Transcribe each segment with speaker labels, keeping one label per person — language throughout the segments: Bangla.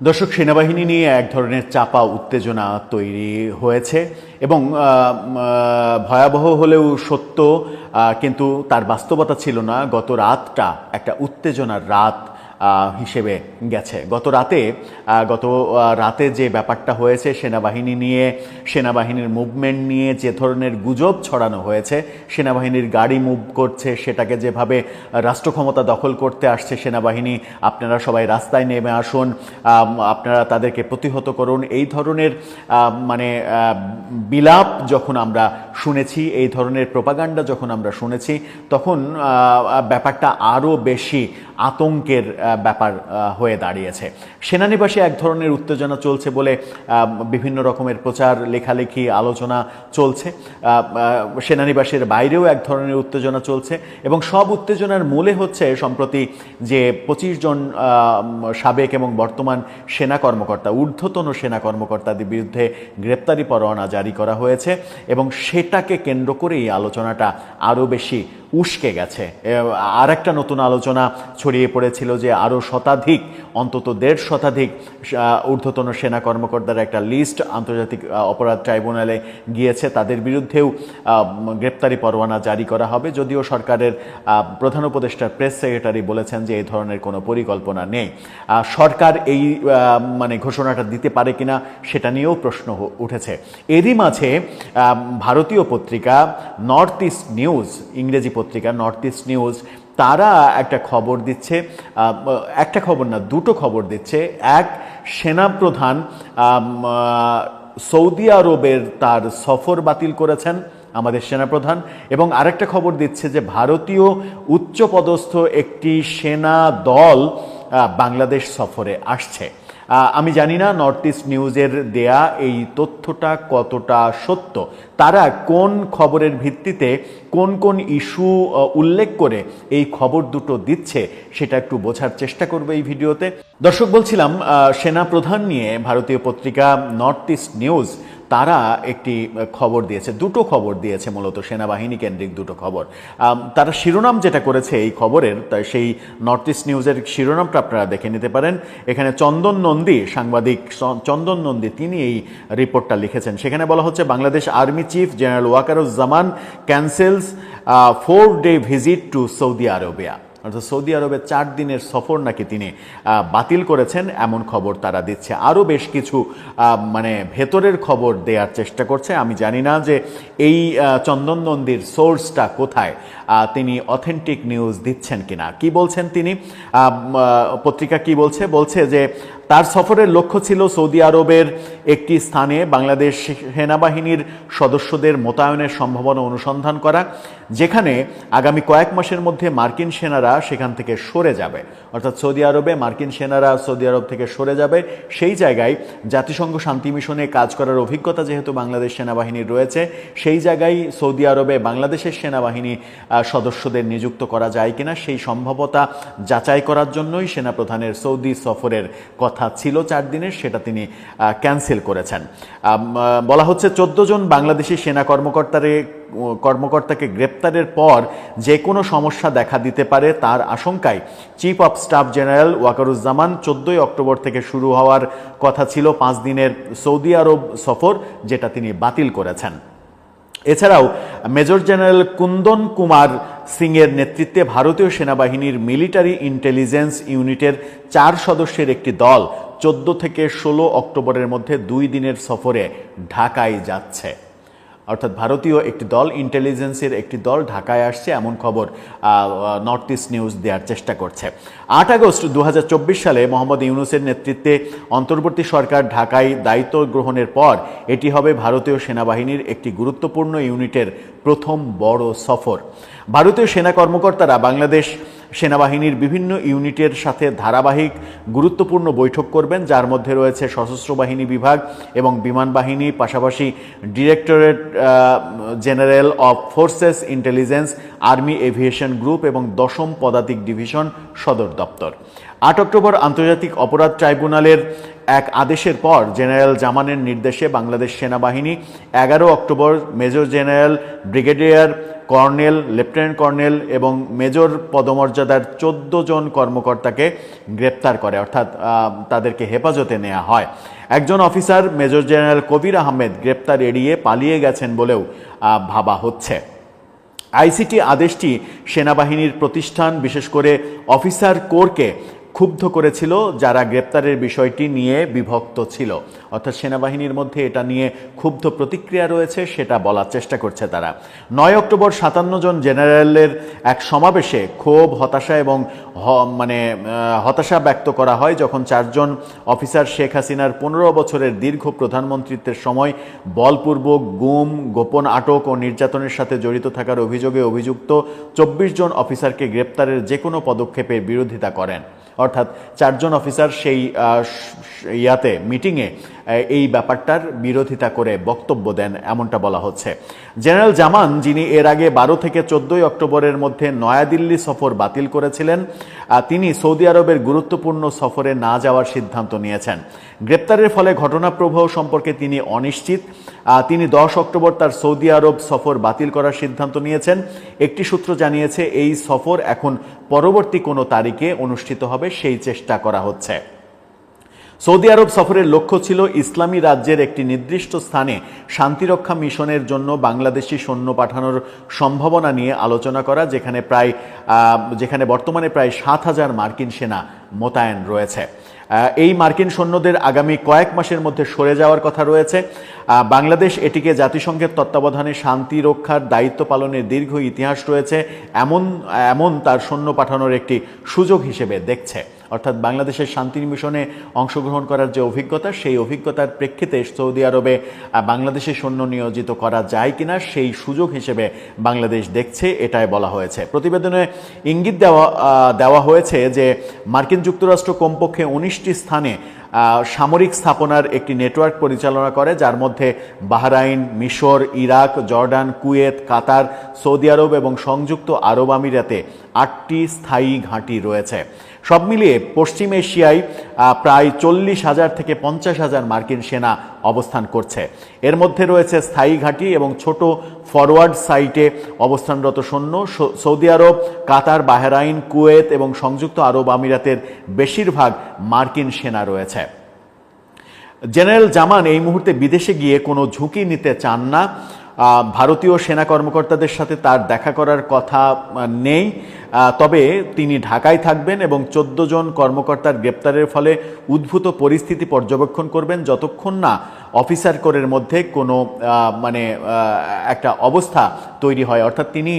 Speaker 1: দর্শক, সেনাবাহিনী নিয়ে এক ধরনের চাপা উত্তেজনা তৈরি হয়েছে এবং ভয়াবহ হলেও সত্য কিন্তু তার বাস্তবতা ছিল না। গত রাতটা একটা উত্তেজনার রাত হিসেবে গেছে। গত রাতে গত রাতে যে ব্যাপারটা হয়েছে, সেনাবাহিনী নিয়ে, সেনাবাহিনীর মুভমেন্ট নিয়ে যে ধরনের গুজব ছড়ানো হয়েছে, সেনাবাহিনীর গাড়ি মুভ করছে, সেটাকে যেভাবে রাষ্ট্র ক্ষমতা দখল করতে আসছে সেনাবাহিনী, আপনারা সবাই রাস্তায় নেমে আসুন আপনারা তাদেরকে প্রতিহত করুন। এই ধরনের মানে বিলাপ যখন আমরা শুনেছি, এই ধরনের প্রপাগান্ডা যখন আমরা শুনেছি, তখন ব্যাপারটা আরও বেশি আতঙ্কের ব্যাপার হয়ে দাঁড়িয়েছে। সেনানিবাসে এক ধরনের উত্তেজনা চলছে বলে বিভিন্ন রকমের প্রচার, লেখালেখি, আলোচনা চলছে। সেনানিবাসের বাইরেও এক ধরনের উত্তেজনা চলছে এবং সব উত্তেজনার মূলে হচ্ছে সম্প্রতি যে পঁচিশ জন সাবেক এবং বর্তমান সেনা কর্মকর্তা, ঊর্ধ্বতন সেনা কর্মকর্তাদের বিরুদ্ধে গ্রেপ্তারি পরোয়ানা জারি করা হয়েছে এবং সেটাকে কেন্দ্র করেই আলোচনাটা আরও বেশি উস্কে গেছে। আর একটা নতুন আলোচনা ছড়িয়ে পড়েছিল যে আরও শতাধিক অন্তত দেড় শতাধিক ঊর্ধ্বতন সেনা কর্মকর্তার একটা লিস্ট আন্তর্জাতিক অপরাধ ট্রাইব্যুনালে গিয়েছে। তাদের বিরুদ্ধেও গ্রেপ্তারি পরোয়ানা জারি করা হবে। যদিও সরকারের প্রধান উপদেষ্টার প্রেস সেক্রেটারি বলেছেন যে এই ধরনের কোনো পরিকল্পনা নেই। সরকার এই মানে ঘোষণাটা দিতে পারে কিনা সেটা নিয়েও প্রশ্ন উঠেছে। এরই মাঝে ভারতীয় পত্রিকা নর্থ ইস্ট নিউজ, ইংরেজি পত্রিকা নর্থ ইস্ট নিউজ তারা একটা খবর দিচ্ছে একটা খবর না, দুটো খবর দিচ্ছে। এক, সেনাপ্রধান সৌদি আরবের তার সফর বাতিল করেছেন আমাদের সেনাপ্রধান এবং আরেকটা খবর দিচ্ছে যে ভারতীয় উচ্চপদস্থ একটি সেনা দল বাংলাদেশ সফরে আসছে। আমি জানি না নর্থ ইস্ট নিউজের দেয়া এই তথ্যটা কতটা সত্য। তারা কোন খবরের ভিত্তিতে কোন কোন ইস্যু উল্লেখ করে এই খবর দুটো দিচ্ছে, সেটা একটু বোঝার চেষ্টা করবে এই ভিডিওতে। দর্শক, বলছিলাম সেনা প্রধান নিয়ে ভারতীয় পত্রিকা নর্থ ইস্ট নিউজ তারা একটি খবর দিয়েছে, দুটো খবর দিয়েছে মূলত, সেনাবাহিনী কেন্দ্রিক দুটো খবর। তারা শিরোনাম যেটা করেছে এই খবরের তাই সেই নর্থ ইস্ট নিউজের শিরোনামটা আপনারা দেখে নিতে পারেন। এখানে চন্দন নন্দী, সাংবাদিক চন্দন নন্দী, তিনি এই রিপোর্টটা লিখেছেন। সেখানে বলা হচ্ছে, Bangladesh army chief general Wakeruzzaman cancels four day visit to Saudi Arabia অর্থাৎ সৌদি আরবে চার দিনের সফর নাকি তিনি বাতিল করেছেন এমন খবর তারা দিচ্ছে। আরও বেশ কিছু মানে ভেতরের খবর দেওয়ার চেষ্টা করছে। আমি জানি না যে এই চন্দন নন্দীর সোর্সটা কোথায় তিনি অথেন্টিক নিউজ দিচ্ছেন কিনা। কি বলছেন তিনি? পত্রিকা কি বলছে? বলছে যে তার সফরের লক্ষ্য ছিল সৌদি আরবের একটি স্থানে বাংলাদেশ সেনাবাহিনীর সদস্যদের মোতায়েনের সম্ভাবনা অনুসন্ধান করা, যেখানে আগামী কয়েক মাসের মধ্যে মার্কিন সেনারা সেখান থেকে সরে যাবে। অর্থাৎ সৌদি আরবে মার্কিন সেনারা সৌদি আরব থেকে সরে যাবে। সেই জায়গায় জাতিসংঘ শান্তি মিশনে কাজ করার অভিজ্ঞতা যেহেতু বাংলাদেশ সেনাবাহিনীর রয়েছে, সেই জায়গায় সৌদি আরবে বাংলাদেশের সেনাবাহিনী সদস্যদের নিযুক্ত করা যায় কিনা, সেই সম্ভাবতা যাচাই করার জন্যই সেনাপ্রধানের সৌদি সফরের কথা ছিল চার দিনের, সেটা তিনি ক্যান্সেল করেছেন। বলা হচ্ছে চোদ্দ জন বাংলাদেশি সেনা কর্মকর্তারে কর্মকর্তাকে গ্রেপ্তারের পর যে কোনো সমস্যা দেখা দিতে পারে তার আশঙ্কায় chief of staff general Wakeruzzaman চোদ্দই অক্টোবর থেকে শুরু হওয়ার কথা ছিল পাঁচ দিনের সৌদি আরব সফর, যেটা তিনি বাতিল করেছেন। এছাড়াও, মেজর জেনারেল কুন্দন কুমার সিংয়ের নেতৃত্বে ভারতীয় সেনাবাহিনীর মিলিটারি ইন্টেলিজেন্স ইউনিটের চার সদস্যের একটি দল চোদ্দ থেকে ষোলো অক্টোবরের মধ্যে দুই দিনের সফরে ঢাকায় যাচ্ছে। অর্থাৎ ভারতীয় একটি দল ইন্টেলিজেন্সের একটি দল ঢাকায় আসছে, এমন খবর নর্থ ইস্ট নিউজ দেওয়ার চেষ্টা করছে। আট আগস্ট দু হাজার চব্বিশ সালে মোহাম্মদ ইউনুসের নেতৃত্বে অন্তর্বর্তী সরকার ঢাকায় দায়িত্ব গ্রহণের পর এটি হবে ভারতীয় সেনাবাহিনীর একটি গুরুত্বপূর্ণ ইউনিটের প্রথম বড় সফর। ভারতীয় সেনা কর্মকর্তারা বাংলাদেশ সেনাবাহিনীর বিভিন্ন ইউনিটের সাথে ধারাবাহিক গুরুত্বপূর্ণ বৈঠক করবেন, যার মধ্যে রয়েছে সশস্ত্র বাহিনী বিভাগ এবং বিমান বাহিনী, পাশাপাশি directorate general of forces intelligence, army aviation group এবং দশম পদাতিক ডিভিশন সদর দপ্তর। আট অক্টোবর আন্তর্জাতিক অপরাধ ট্রাইব্যুনালের এক আদেশের পর জেনারেল জামানের নির্দেশে বাংলাদেশ সেনাবাহিনী এগারো October major general brigadier colonel, lieutenant colonel এবং মেজর পদমর্যাদার চোদ্দ জন কর্মকর্তাকে গ্রেপ্তার করে, অর্থাৎ তাদেরকে হেফাজতে নেওয়া হয়। একজন officer, major general Kabir Ahmed, গ্রেপ্তার এড়িয়ে পালিয়ে গেছেন বলেও ভাবা হচ্ছে। আইসিটি আদেশটি সেনাবাহিনীর প্রতিষ্ঠান, বিশেষ করে অফিসার কোরকে ক্ষুব্ধ করেছিল যারা গ্রেপ্তারের বিষয়টি নিয়ে বিভক্ত ছিল। অর্থাৎ সেনাবাহিনীর মধ্যে এটা নিয়ে ক্ষুব্ধ প্রতিক্রিয়া রয়েছে, সেটা বলার চেষ্টা করছে তারা। নয় অক্টোবর সাতান্ন জন জেনারেলের এক সমাবেশে ক্ষোভ, হতাশা এবং মানে হতাশা ব্যক্ত করা হয় যখন চারজন অফিসার শেখ হাসিনার পনেরো বছরের দীর্ঘ প্রধানমন্ত্রিত্বের সময় বলপূর্বক গুম, গোপন আটক ও নির্যাতনের সাথে জড়িত থাকার অভিযোগে অভিযুক্ত চব্বিশ জন অফিসারকে গ্রেপ্তারের যে কোনো পদক্ষেপের বিরোধিতা করেন। অর্থাৎ চারজন অফিসার সেই ইয়াতে মিটিংয়ে এই ব্যাপারটার বিরোধিতা করে বক্তব্য দেন এমনটা বলা হচ্ছে। জেনারেল জামান, যিনি এর আগে বারো থেকে চোদ্দই অক্টোবরের মধ্যে নয়াদিল্লি সফর বাতিল করেছিলেন তিনি সৌদি আরবের গুরুত্বপূর্ণ সফরে না যাওয়ার সিদ্ধান্ত নিয়েছেন। গ্রেপ্তারের ফলে ঘটনা প্রবাহ সম্পর্কে তিনি অনিশ্চিত। তিনি দশ অক্টোবর তার সৌদি আরব সফর বাতিল করার সিদ্ধান্ত নিয়েছেন। একটি সূত্র জানিয়েছে, এই সফর এখন পরবর্তী কোনো তারিখে অনুষ্ঠিত হবে, সেই চেষ্টা করা হচ্ছে। সৌদি আরব সফরের লক্ষ্য ছিল ইসলামী রাজ্যের একটি নির্দিষ্ট স্থানে শান্তিরক্ষা মিশনের জন্য বাংলাদেশি সৈন্য পাঠানোর সম্ভাবনা নিয়ে আলোচনা করা, যেখানে প্রায় যেখানে বর্তমানে প্রায় সাত হাজার মার্কিন সেনা মোতায়েন রয়েছে। এই মার্কিন সৈন্যদের আগামী কয়েক মাসের মধ্যে সরে যাওয়ার কথা রয়েছে। বাংলাদেশ এটিকে জাতিসংঘের তত্ত্বাবধানে শান্তি রক্ষার দায়িত্ব পালনের দীর্ঘ ইতিহাস রয়েছে, এমন এমন তার সৈন্য পাঠানোর একটি সুযোগ হিসেবে দেখছে। অর্থাৎ বাংলাদেশের শান্তি মিশনে অংশগ্রহণ করার যে অভিজ্ঞতা, সেই অভিজ্ঞতার প্রেক্ষিতে সৌদি আরবে বাংলাদেশে সৈন্য নিয়োজিত করা যায় কিনা সেই সুযোগ হিসেবে বাংলাদেশ দেখছে, এটাই বলা হয়েছে। প্রতিবেদনে ইঙ্গিত দেওয়া দেওয়া হয়েছে যে মার্কিন যুক্তরাষ্ট্র কমপক্ষে উনিশটি স্থানে সামরিক স্থাপনার একটি নেটওয়ার্ক পরিচালনা করে, যার মধ্যে বাহরাইন, মিশর, Iraq, Jordan, Kuwait, Qatar, Saudi আরব এবং সংযুক্ত আরব আমিরাতে আটটি স্থায়ী ঘাঁটি রয়েছে। সব মিলিয়ে পশ্চিম এশিয়ায় প্রায় চল্লিশ হাজার থেকে পঞ্চাশ হাজার মার্কিন সেনা অবস্থান করছে। এর মধ্যে রয়েছে স্থায়ী ঘাঁটি এবং ছোট ফরওয়ার্ড সাইটে অবস্থানরত সৈন্য। সৌদি আরব, কাতার, বাহরাইন, কুয়েত এবং সংযুক্ত আরব আমিরাতের বেশিরভাগ মার্কিন সেনা রয়েছে। জেনারেল জামান এই মুহূর্তে বিদেশে গিয়ে কোনো ঝুঁকি নিতে চান না। ভারতীয় সেনা কর্মকর্তাদের সাথে তার দেখা করার কথা নেই। তবে তিনি ঢাকায় থাকবেন এবং চোদ্দ জন কর্মকর্তার গ্রেপ্তারের ফলে উদ্ভূত পরিস্থিতি পর্যবেক্ষণ করবেন যতক্ষণ না অফিসার কোরের মধ্যে কোনো মানে একটা অবস্থা তৈরি হয়। অর্থাৎ তিনি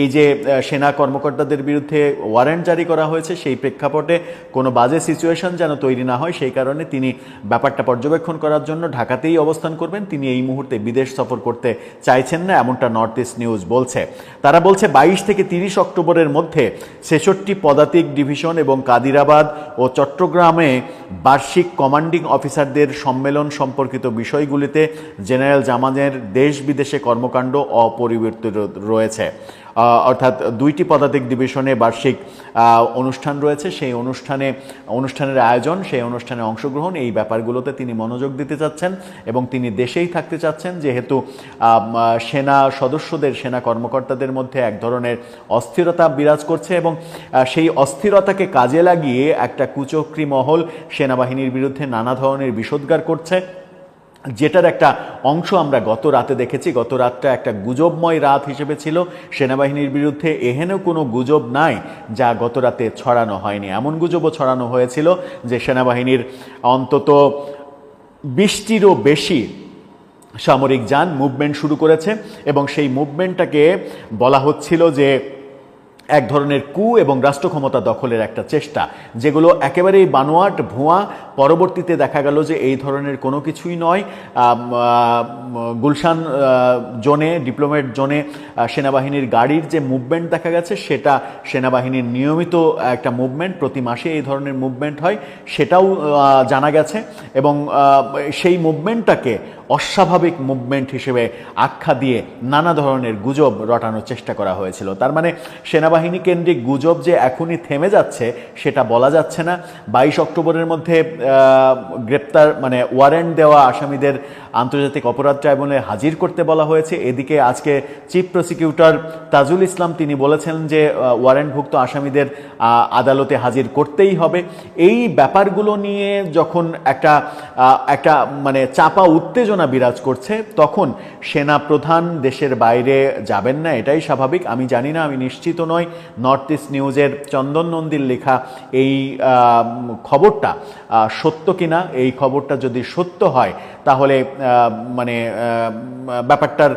Speaker 1: এই যে সেনা কর্মকর্তাদের বিরুদ্ধে ওয়ারেন্ট জারি করা হয়েছে, সেই প্রেক্ষাপটে কোনো বাজে সিচুয়েশন যেন তৈরি না হয়, সেই কারণে তিনি ব্যাপারটা পর্যবেক্ষণ করার জন্য ঢাকাতেই অবস্থান করবেন। তিনি এই মুহূর্তে বিদেশ সফর করতে চাইছেন না, এমনটা নর্থ ইস্ট নিউজ বলছে। তারা বলছে, বাইশ থেকে তিরিশ অক্টোবরের মধ্যে ছেষট্টি পদাতিক ডিভিশন এবং কাদিরাবাদ ও চট্টগ্রামে বার্ষিক কমান্ডিং অফিসারদের সম্মেলন সম্পর্কিত বিষয়গুলিতে জেনারেল জামানের দেশ বিদেশে কর্মকাণ্ড অপরিবর্তিত রয়েছে। অর্থাৎ দুইটি পদাতিক ডিভিশনে বার্ষিক অনুষ্ঠান রয়েছে। সেই অনুষ্ঠানে, অনুষ্ঠানের আয়োজন, সেই অনুষ্ঠানে অংশগ্রহণ, এই ব্যাপারগুলোতে তিনি মনোযোগ দিতে চাচ্ছেন এবং তিনি দেশেই থাকতে চাচ্ছেন। যেহেতু সেনা সদস্যদের, সেনা কর্মকর্তাদের মধ্যে এক ধরনের অস্থিরতা বিরাজ করছে এবং সেই অস্থিরতাকে কাজে লাগিয়ে একটা কুচক্রী মহল সেনাবাহিনীর বিরুদ্ধে নানা ধরনের বিষোদ্গার করছে। যেটার একটা অংশ আমরা গত রাতে দেখেছি, গত রাতটা একটা গুজবময় রাত হিসেবে ছিল। সেনাবাহিনীর বিরুদ্ধে এহেনও কোনো গুজব নাই যা গত রাতে ছড়ানো হয়নি। এমন গুজবও ছড়ানো হয়েছিল যে সেনাবাহিনীর অন্তত বিশটিরও বেশি সামরিক যান মুভমেন্ট শুরু করেছে এবং সেই মুভমেন্টটাকে বলা হচ্ছিল যে এক ধরনের কু এবং রাষ্ট্র ক্ষমতা দখলের একটা চেষ্টা, যেগুলো একেবারেই বানোয়াট, ভুয়া পরবর্তীতে দেখা গেল যে এই ধরনের কোনো কিছুই নয়। গুলশান জোনে, ডিপ্লোমেট জোনে সেনাবাহিনীর গাড়ির যে মুভমেন্ট দেখা গেছে, সেটা সেনাবাহিনীর নিয়মিত একটা মুভমেন্ট, প্রতি মাসে এই ধরনের মুভমেন্ট হয়, সেটাও জানা গেছে এবং সেই মুভমেন্টটাকে অস্বাভাবিক মুভমেন্ট হিসেবে আখ্যা দিয়ে নানা ধরনের গুজব রটানোর চেষ্টা করা হয়েছিল। তার মানে সেনাবাহিনী কেন্দ্রিক গুজব যে এখনই থেমে যাচ্ছে, সেটা বলা যাচ্ছে না। বাইশ অক্টোবরের মধ্যে গ্রেপ্তার মানে ওয়ারেন্ট দেওয়া আসামিদের আন্তর্জাতিক অপরাধ ট্রাইব্যুনালে হাজির করতে বলা হয়েছে। এদিকে আজকে চিফ প্রসিকিউটর তাজুল ইসলাম, তিনি বলেছেন যে ওয়ারেন্টভুক্ত আসামিদের আদালতে হাজির করতেই হবে। এই ব্যাপারগুলো নিয়ে যখন একটা একটা মানে চাপা উত্তেজনা বিরাজ করছে, তখন সেনা প্রধান দেশের বাইরে যাবেন না, এটাই স্বাভাবিক। আমি জানি না, আমি নিশ্চিত নই। নর্থ ইস্ট নিউজের চন্দন নন্দীর লেখা এই খবরটা সত্য কিনা, এই খবরটা যদি সত্য হয়, তাহলে মানে ব্যাপারটার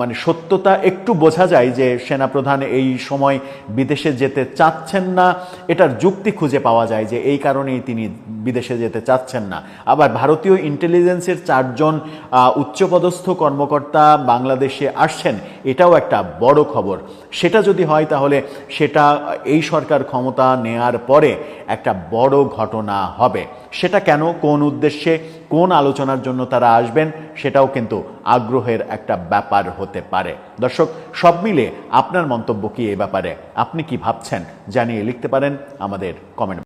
Speaker 1: মানে সত্যতা একটু বোঝা যায় যে সেনাপ্রধান এই সময় বিদেশে যেতে চাচ্ছেন না। এটার যুক্তি খুঁজে পাওয়া যায় যে এই কারণেই তিনি বিদেশে যেতে চাচ্ছেন না। আবার ভারতীয় ইন্টেলিজেন্সের চারজন উচ্চপদস্থ কর্মকর্তা বাংলাদেশে আসছেন, এটাও একটা বড় খবর। সেটা যদি হয় তাহলে সেটা এই সরকার ক্ষমতা নেয়ার পরে একটা বড় ঘটনা হবে। সেটা কেন, কোন উদ্দেশ্যে, কোন আলোচনার জন্য তারা আসবেন, সেটাও কিন্তু আগ্রহের একটা ব্যাপার হতে পারে। দর্শক, সব মিলে আপনার মন্তব্য কি এ ব্যাপারে? আপনি কি ভাবছেন? জানিয়ে লিখতে পারেন আমাদের কমেন্ট